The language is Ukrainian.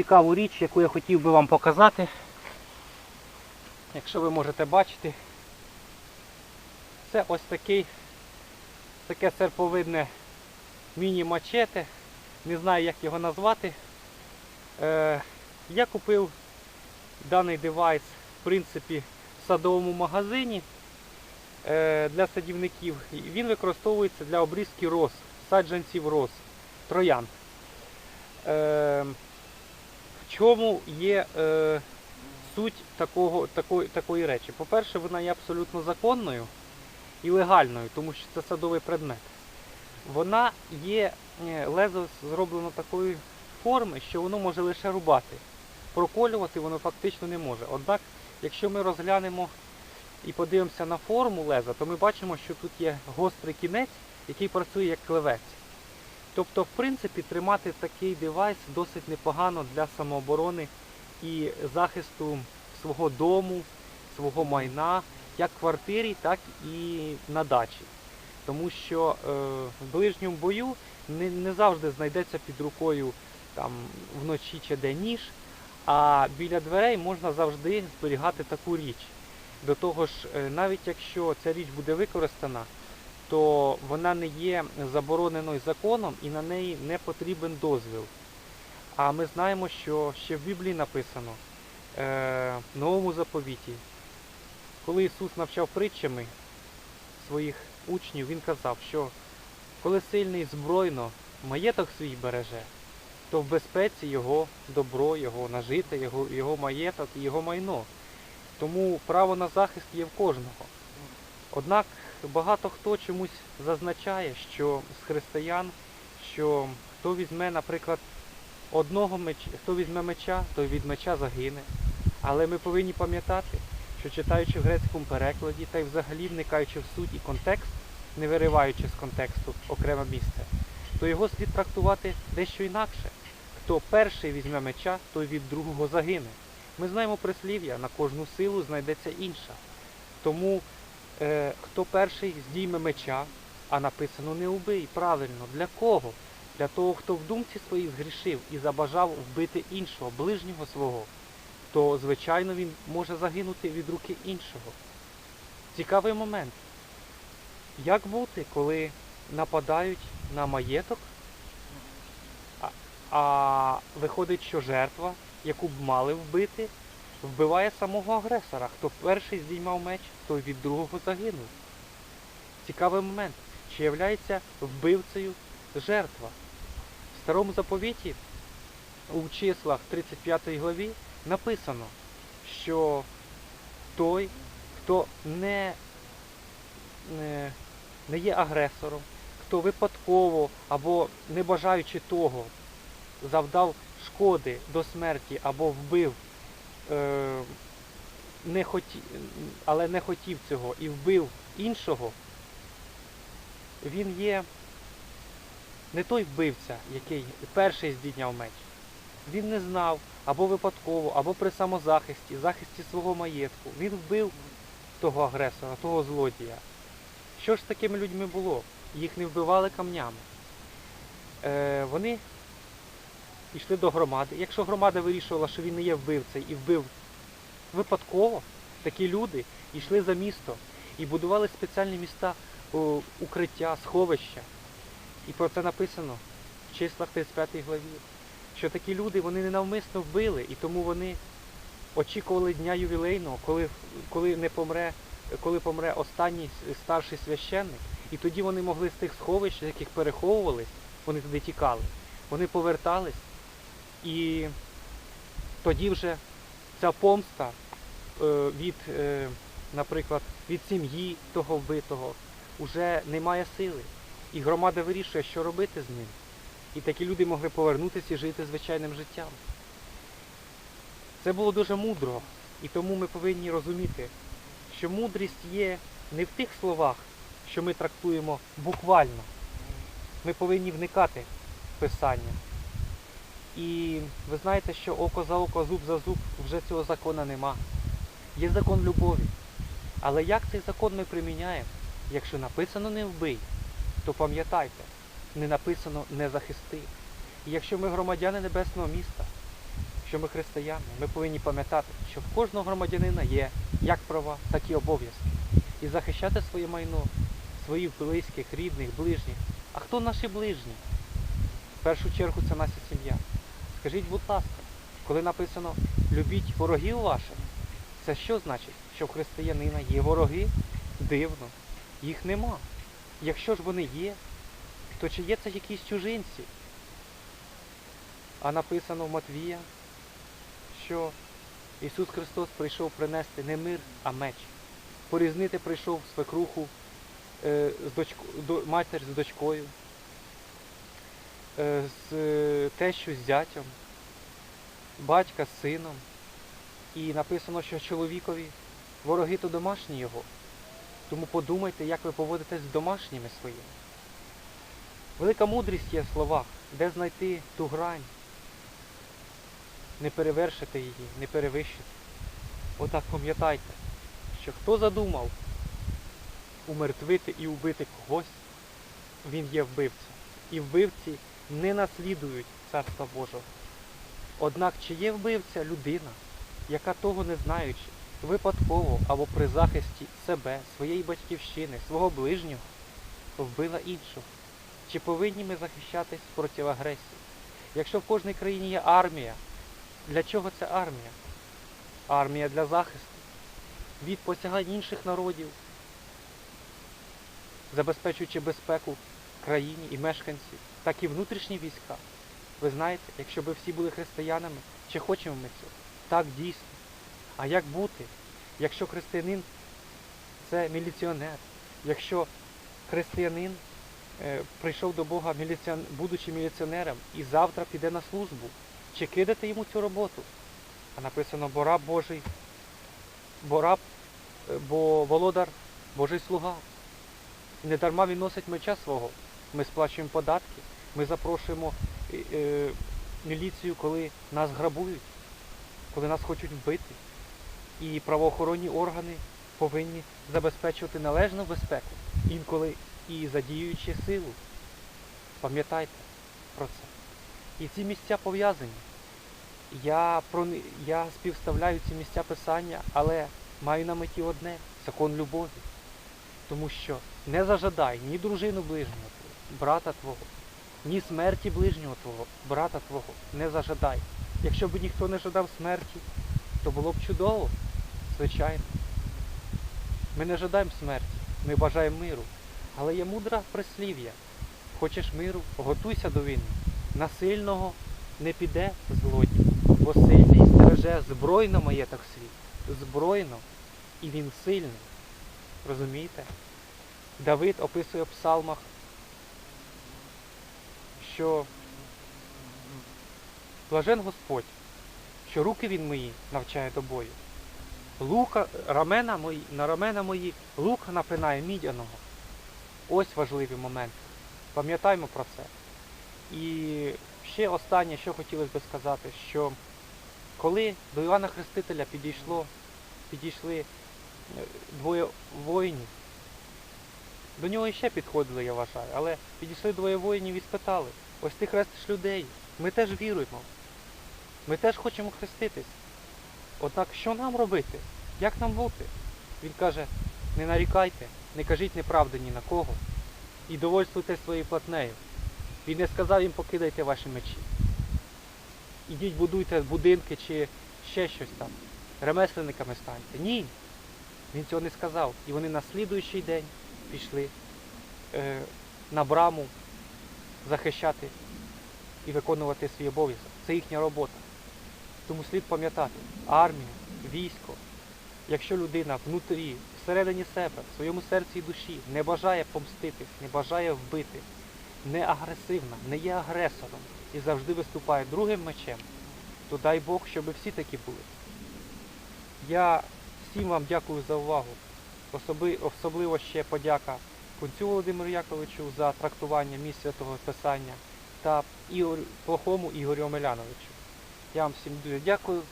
цікаву річ, яку я хотів би вам показати. Якщо ви можете бачити, це ось такий, таке серповидне міні-мачете. Не знаю, як його назвати. Е, я купив даний девайс, в принципі, в садовому магазині е, для садівників. Він використовується для обрізки роз, саджанців роз, троян. Е, чому є е, суть такого, такої, такої речі? По-перше, вона є абсолютно законною і легальною, тому що це садовий предмет. Вона є, е, лезо зроблено такої форми, що воно може лише рубати. Проколювати воно фактично не може. Однак, якщо ми розглянемо і подивимося на форму леза, то ми бачимо, що тут є гострий кінець, який працює як клевець. Тобто, в принципі, тримати такий девайс досить непогано для самооборони і захисту свого дому, свого майна, як в квартирі, так і на дачі. Тому що е, в ближньому бою не, не завжди знайдеться під рукою там, вночі чи де ніж, а біля дверей можна завжди зберігати таку річ. До того ж, е, навіть якщо ця річ буде використана, то вона не є забороненою законом і на неї не потрібен дозвіл. А ми знаємо, що ще в Біблії написано е, в новому заповіті, коли Ісус навчав притчами своїх учнів, Він казав, що коли сильний збройно маєток свій береже, то в безпеці його добро, його нажите, його, його маєток і його майно. Тому право на захист є в кожного. Однак багато хто чомусь зазначає, що з християн, що хто візьме, наприклад, одного меча, хто візьме меча, той від меча загине. Але ми повинні пам'ятати, що читаючи в грецькому перекладі та й взагалі вникаючи в суть і контекст, не вириваючи з контексту окреме місце, то його слід трактувати дещо інакше. Хто перший візьме меча, той від другого загине. Ми знаємо прислів'я, на кожну силу знайдеться інша. Тому е, хто перший здійме меча, а написано не убий, правильно, для кого? Для того, хто в думці своїй згрішив і забажав вбити іншого, ближнього свого, то, звичайно, він може загинути від руки іншого. Цікавий момент. Як бути, коли нападають на маєток, а, а виходить, що жертва, яку б мали вбити, вбиває самого агресора. Хто перший здіймав меч, той від другого загинув. Цікавий момент. Чи являється вбивцею жертва? В старому заповіті у числах 35 главі написано, що той, хто не, не, не є агресором, хто випадково або не бажаючи того завдав шкоди до смерті або вбив, не хоті, але не хотів цього і вбив іншого, він є не той вбивця, який перший здійняв меч. Він не знав або випадково, або при самозахисті, захисті свого маєтку. Він вбив того агресора, того злодія. Що ж з такими людьми було? Їх не вбивали камнями. Е, вони йшли до громади. Якщо громада вирішувала, що він не є вбивцею і вбив випадково, такі люди йшли за місто і будували спеціальні міста укриття, сховища. І про це написано в числах 35 главі, що такі люди вони ненавмисно вбили, і тому вони очікували дня ювілейного, коли, коли не помре, коли помре останній старший священник. І тоді вони могли з тих сховищ, з яких переховувались, вони туди тікали. Вони повертались, і тоді вже ця помста е, від, е, наприклад, від сім'ї того вбитого вже не має сили. І громада вирішує, що робити з ним. І такі люди могли повернутися і жити звичайним життям. Це було дуже мудро, і тому ми повинні розуміти, що мудрість є не в тих словах, що ми трактуємо буквально. Ми повинні вникати в Писання. І ви знаєте, що око за око, зуб за зуб, вже цього закону нема. Є закон любові. Але як цей закон ми приміняємо? Якщо написано не вбий, то пам'ятайте, не написано не захисти. І якщо ми громадяни небесного міста, що ми християни, ми повинні пам'ятати, що в кожного громадянина є як права, так і обов'язки. І захищати своє майно, своїх близьких, рідних, ближніх. А хто наші ближні? В першу чергу це наша сім'я. Скажіть, будь ласка, коли написано любіть ворогів ваших, це що значить? Що в християнина є вороги? Дивно, їх нема. Якщо ж вони є, то чи є це якісь чужинці? А написано в Матвія, що Ісус Христос прийшов принести не мир, а меч. Порізнити прийшов свекруху е, з дочко, до, матір з дочкою, з е, тещу з зятям, батька з сином. І написано, що чоловікові вороги то домашні його. Тому подумайте, як ви поводитесь з домашніми своїми. Велика мудрість є в словах, де знайти ту грань, не перевершити її, не перевищити. Отак пам'ятайте, що хто задумав умертвити і убити когось, він є вбивцем. І вбивці не наслідують Царства Божого. Однак чи є вбивця людина, яка того не знаючи, випадково або при захисті себе, своєї батьківщини, свого ближнього, вбила іншого? Чи повинні ми захищатись проти агресії? Якщо в кожній країні є армія, для чого це армія? Армія для захисту від посягань інших народів, забезпечуючи безпеку країні і мешканців, так і внутрішні війська. Ви знаєте, якщо б всі були християнами, чи хочемо ми цього? Так дійсно. А як бути, якщо християнин це міліціонер, якщо християнин е, прийшов до Бога, міліціон... будучи міліціонером, і завтра піде на службу, чи кидати йому цю роботу? А написано, бо раб Божий, бо раб, е, бо володар Божий слуга. Не дарма він носить меча свого. Ми сплачуємо податки, ми запрошуємо е, е, міліцію, коли нас грабують, коли нас хочуть вбити. І правоохоронні органи повинні забезпечувати належну безпеку, інколи і задіюючи силу. Пам'ятайте про це. І ці місця пов'язані. Я, про, я співставляю ці місця писання, але маю на меті одне закон любові. Тому що не зажадай ні дружину ближнього брата твого, ні смерті ближнього твого, брата твого, не зажадай. Якщо б ніхто не жадав смерті, то було б чудово, звичайно. Ми не жадаємо смерті, ми бажаємо миру. Але є мудра прислів'я. Хочеш миру, готуйся до війни. На сильного не піде злодій, бо сильний стереже збройно маєток свій. Збройно, і він сильний. Розумієте? Давид описує в псалмах, що блажен Господь, що руки він мої навчає до бою. Лука, рамена мої, на рамена мої лука напинає мідяного. Ось важливі моменти. Пам'ятаймо про це. І ще останнє, що хотілося би сказати, що коли до Івана Хрестителя підійшло, підійшли е, двоє воїнів, до нього іще підходили, я вважаю, але підійшли двоє воїнів і спитали, ось ти хрестиш людей, ми теж віруємо, ми теж хочемо хреститись. Однак що нам робити? Як нам бути? Він каже, не нарікайте, не кажіть неправди ні на кого і довольствуйте своєю платнею. Він не сказав їм покидайте ваші мечі. Ідіть будуйте будинки чи ще щось там. Ремесленниками станьте. Ні. Він цього не сказав. І вони на слідуючий день пішли е, на браму захищати і виконувати свій обов'язок. Це їхня робота. Тому слід пам'ятати, армія, військо, якщо людина внутрі, всередині себе, в своєму серці і душі не бажає помститись, не бажає вбити, не агресивна, не є агресором і завжди виступає другим мечем, то дай Бог, щоб всі такі були. Я всім вам дякую за увагу. Особливо ще подяка кунцю Володимиру Яковичу за трактування місць святого Писання та Ігор, плохому Ігорю Омеляновичу. Я вам всім дуже дякую.